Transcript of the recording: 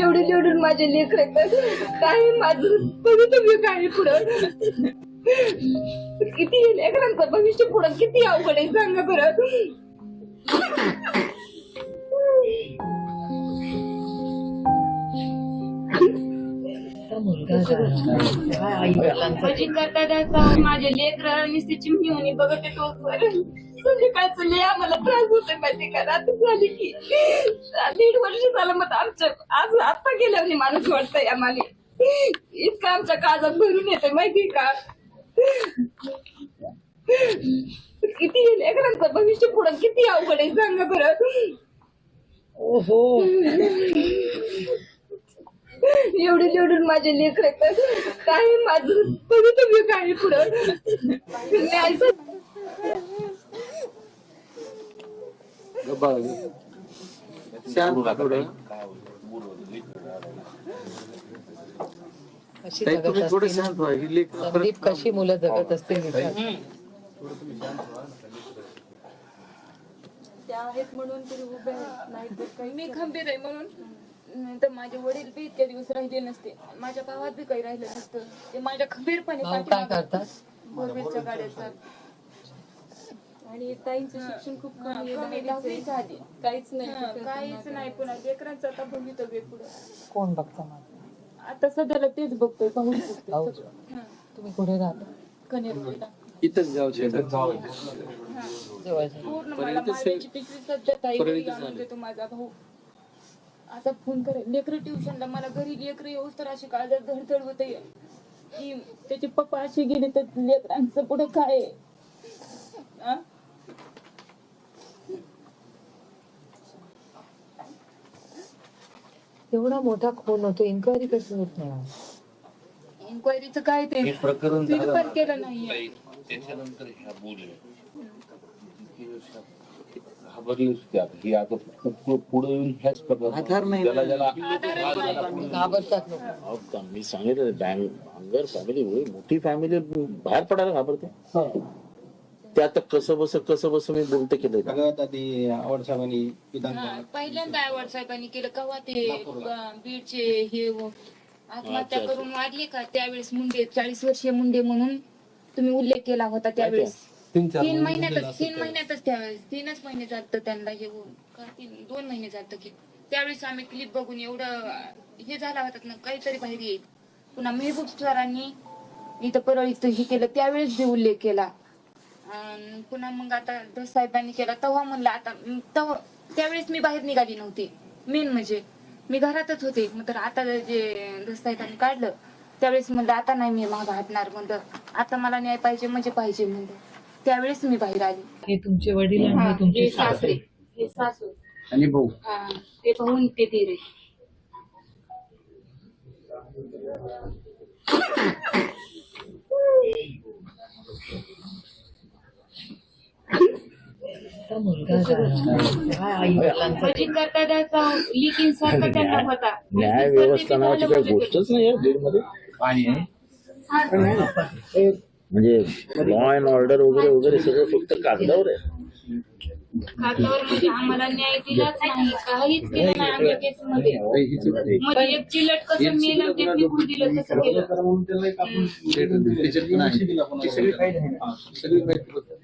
एवढे एवढे माझे लेकर काय माझं बघितलं काय पुढं. किती लेखनांचं भविष्य पुढं किती अवघड आहे सांगा बरं. माझी करता माझे लेकर नुसते चिमणी होणी बघत येतो संध्याकाळचं लय आम्हाला त्रास होतोय माहिती का रात्र झाली की दीड वर्ष झालं मग आमच्या आज आता गेल्यावर माणूस वाटतंय आम्हाला इतकं आमच्या काळजात भरून येतोय माहिती का किती लेकरांचं भविष्य पुढं किती अवघड आहे सांगा बरं एवढे एवढे माझे लेकर काय माझं बघितलं मी काय पुढं जगत तुम्ही ही लेख संदीप कशी मुलं जगत विचार. त्या आहेत म्हणून तरी उभे आहेत नाही तर काही मी खंबीर आहे म्हणून. तर माझे वडील बी इतके दिवस राहिले नसते. माझ्या भावात बी काही राहिलं नसतं. ते माझ्या खंबीरपणे भाऊ काय करतात? बोरवेलच्या गाड्याचा आणि ताईंचं शिक्षण खूप कमी आहे, दहावीचं आधी काहीच नाही काहीच नाही पुन्हा लेकरांचं आता भवितव्य पुढं. कोण बघता आता सध्याला तेच बघतोय पाहून भाऊ बघतोय तुम्ही कुठे राहता कनेरवाडीला इथंच जवळच्या पूर्ण मला मारण्याची पिशवी सध्या ताई घरी आणून देतो माझा भाऊ. असा फोन करेल लेकरं ट्युशनला मला घरी लेकरं येऊस तर अशी काळजात धडधड होते की त्याचे पप्पा असे गेले तर लेकरांचं पुढे काय? आ? एवढा मोठा खून होतो इन्क्वायरी कशी होत नाही इन्क्वायरीचं काय ते हे प्रकरण केलं नाहीये नाही. त्याच्यानंतर ह्या बोलल्या घाबरली होती आता. ही आता पुढे येऊन ह्याच प्रकार आधार नाही ज्याला ज्याला घाबरतात लोक. अहो, का- मी सांगितलं बँक भांगर फॅमिली एवढी मोठी फॅमिली बाहेर पडायला घाबरते. ते आता कसं बस कसं बस मी बोलते केलं सगळ्यात आधी आवड साहेबांनी विधान हा, पहिल्यांदा आवड साहेबांनी केलं. कवा ते ब- बीडचे हे व- आत्महत्या करून वाढले का? त्यावेळेस मुंडे चाळीस वर्षीय मुंडे म्हणून तुम्ही उल्लेख केला होता त्यावेळेस. तीन चार तीन महिन्यातच तीन महिन्यातच त्यावेळेस तीनच महिने जात त्यांना हे होऊन. का तीन दोन महिने जात की. त्यावेळेस आम्ही क्लिप बघून एवढं हे झाला होता ना काहीतरी बाहेर येईल. पुन्हा मेहबूब सरांनी इथं परळीत हे केलं त्यावेळेस बी उल्लेख केला. पुन्हा मग आता दस साहेबांनी केला तेव्हा म्हणलं आता तेव्हा त्यावेळेस मी बाहेर निघाली नव्हती. मेन म्हणजे मी घरातच होते. मग तर आता जे दस साहेबांनी काढलं त्यावेळेस म्हणलं आता नाही मी मागं हटणार म्हणलं. आता मला न्याय पाहिजे म्हणजे पाहिजे म्हणलं. त्यावेळेस मी बाहेर आली. हे तुमचे वडील आणि हे तुमचे हे सासरे. हे सासू. आणि भाऊ. हा, ते पाहून ते धीरे आता मुलगा काय काय आई वडिलांचं माझी करता लिखीन सारखा त्यांना होता न्याय व्यवस्था नावाची काही गोष्टच नाही आहे बीडमध्ये म्हणजे लॉ अँड ऑर्डर वगैरे वगैरे सगळं फक्त कागदावर आहे खात्यावर म्हणजे आम्हाला न्याय दिलाच नाही काहीच केलं नाही आमच्या केस मध्ये म्हणजे एक चिलट कसं मेलं ते निघून दिलं तसं केलं म्हणून त्याला एक आपण त्याच्यात पण आहे. ती सगळी फाईल आहे. सगळी माहिती होतं.